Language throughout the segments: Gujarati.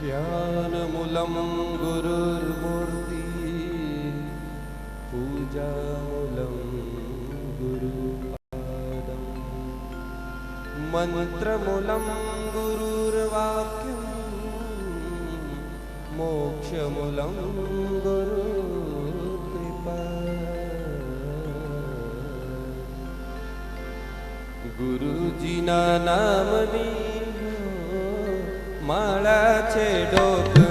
्यानमूलं गुरुर्मूर्ति पूजालं गुरु मन्त्रमूलं गुरुर्वाक्यं मोक्षमूलं गुरुकृपा गुरुजिना नामनि માળા છે ડોક.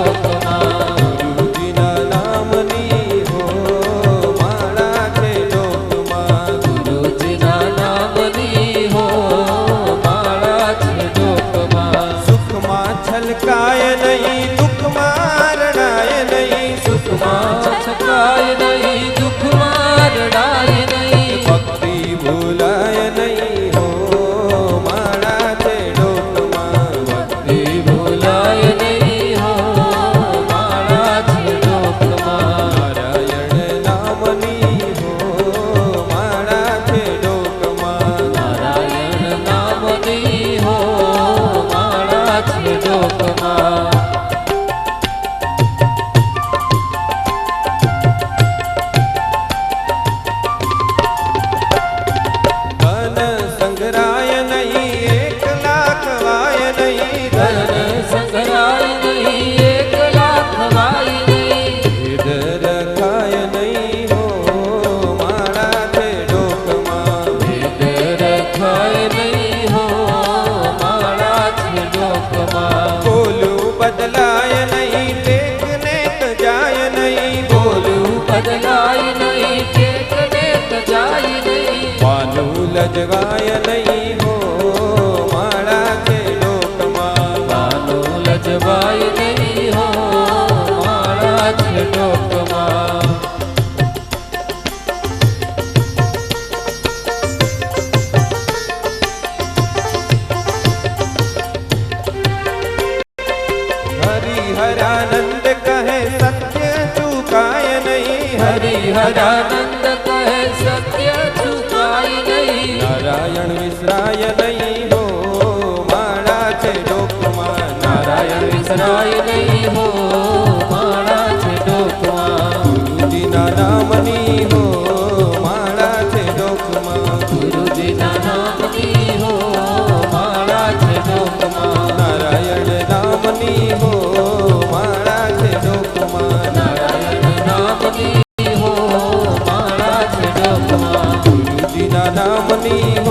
Oh, લજવાય નહીં હો મારા કે લોકમાં બાનો લજવાય નહીં હો મારા કે લોકમાં હરિહરાનંદ કહે સત્ય ચૂકાય નહીં હરિહરાનંદ વિસરાય નહીં હો મારા છે ડોકમાં નારાયણ વિસરાય નહીં હો મારા છે ડોકમાં ગુરુજીના નામની હો મારા છે ડોકમાં ગુરુજીના નામની હો મારા છે ડોકમાં નારાયણ નામની હો મારા છે ડોકમાં નારાયણ નામની હો મારા છે ડોકમાં ગુરુજીના નામની